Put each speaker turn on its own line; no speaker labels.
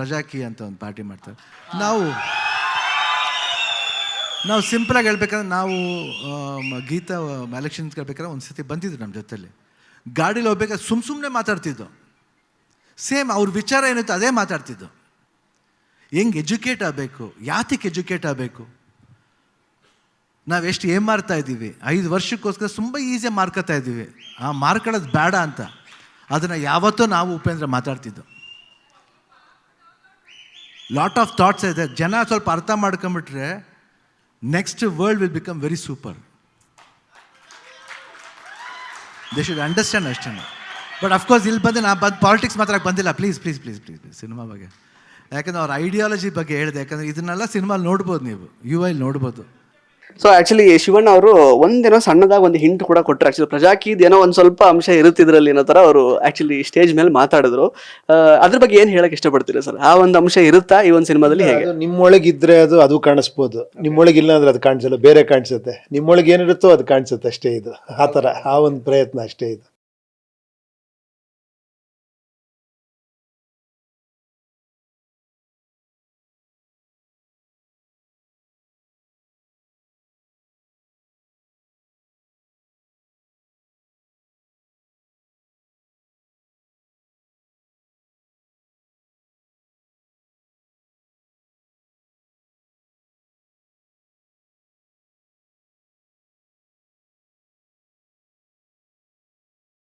ಪ್ರಜಾಕಿ ಅಂತ ಒಂದು ಪಾರ್ಟಿ ಮಾಡ್ತಾರೆ. ನಾವು ನಾವು ಸಿಂಪಲಾಗಿ ಹೇಳ್ಬೇಕಂದ್ರೆ ನಾವು ಗೀತಾ ಎಲೆಕ್ಷನ್ಸ್ ಹೇಳ್ಬೇಕಾದ್ರೆ ಒಂದು ಸತಿ ಬಂದಿದ್ರು ನಮ್ಮ ಜೊತೆಲಿ. ಗಾಡೀಲಿ ಹೋಗ್ಬೇಕಾದ್ರೆ ಸುಮ್ ಸುಮ್ಮನೆ ಮಾತಾಡ್ತಿದ್ದು. ಸೇಮ್ ಅವ್ರ ವಿಚಾರ ಏನಿತ್ತು ಅದೇ ಮಾತಾಡ್ತಿದ್ದು. ಹೆಂಗೆ ಎಜುಕೇಟ್ ಆಗಬೇಕು? ಯಾತಕ್ಕೆ ಎಜುಕೇಟ್ ಆಗಬೇಕು? ನಾವು ಎಷ್ಟು ಏನು ಮಾಡ್ತಾ ಇದ್ದೀವಿ? ಐದು ವರ್ಷಕ್ಕೋಸ್ಕರ ತುಂಬ ಈಸಿಯಾಗಿ ಮಾರ್ಕೋತಾ ಇದ್ದೀವಿ. ಆ, ಮಾರ್ಕೊಳ್ಳೋದು ಬೇಡ ಅಂತ. ಅದನ್ನು ಯಾವತ್ತೂ ನಾವು ಉಪೇಂದ್ರ ಮಾತಾಡ್ತಿದ್ದು. ಲಾಟ್ ಆಫ್ ಥಾಟ್ಸ್ ಇದೆ ಜನ ಸ್ವಲ್ಪ ಅರ್ಥ ಮಾಡ್ಕೊಂಬಿಟ್ರೆ next world will become very super they should understand ಅಷ್ಟೇ. ಬಟ್ ಅಫ್ಕೋರ್ಸ್ ಇಲ್ಲಿ ಬಂದು ನಾ ಬಂದು ಪಾಲಿಟಿಕ್ಸ್ ಮಾತ್ರ ಬಂದಿಲ್ಲ. Please please please please please cinema ಬಗ್ಗೆ. ಯಾಕಂದ್ರೆ ಅವ್ರ ಐಡಿಯಾಲಜಿ ಬಗ್ಗೆ ಹೇಳಿದೆ. ಯಾಕಂದರೆ ಇದನ್ನೆಲ್ಲ ಸಿನಿಮಾ ನೋಡ್ಬೋದು ನೀವು. ಯು ಐಲಿ ನೋಡ್ಬೋದು.
ಸೊ ಆಕ್ಚುಲಿ ಶಿವಣ್ಣ ಅವರು ಒಂದೇನೋ ಸಣ್ಣದಾಗ ಒಂದು ಹಿಂಟ್ ಕೂಡ ಕೊಟ್ಟರು ಆಕ್ಚುಲಿ ಪ್ರಜಾಕಿ ಏನೋ ಒಂದು ಸ್ವಲ್ಪ ಅಂಶ ಇರುತ್ತಿದ್ರಲ್ಲಿ ಅನ್ನೋ ತರ ಅವರು ಆಕ್ಚುಲಿ ಸ್ಟೇಜ್ ಮೇಲೆ ಮಾತಾಡಿದ್ರು. ಅದ್ರ ಬಗ್ಗೆ ಏನು ಹೇಳಕ್ ಇಷ್ಟಪಡ್ತೀರಾ ಸರ್? ಆ ಒಂದು ಅಂಶ ಇರುತ್ತಾ ಈ ಒಂದು ಸಿನಿಮಾದಲ್ಲಿ ಹೇಗೆ?
ಅದು ನಿಮ್ಮೊಳಗಿದ್ರೆ ಅದು ಅದು ಕಾಣಿಸ್ಬೋದು. ನಿಮ್ಮೊಳಗಿಲ್ಲ ಅಂದ್ರೆ ಅದು ಕಾಣಿಸಲ್ಲ ಬೇರೆ ಕಾಣಿಸುತ್ತೆ. ನಿಮ್ಮೊಳಗೆ ಏನಿರುತ್ತೋ ಅದು ಕಾಣಿಸುತ್ತೆ ಅಷ್ಟೇ ಇದು. ಆ ಥರ ಆ ಒಂದು ಪ್ರಯತ್ನ ಅಷ್ಟೇ ಇದು.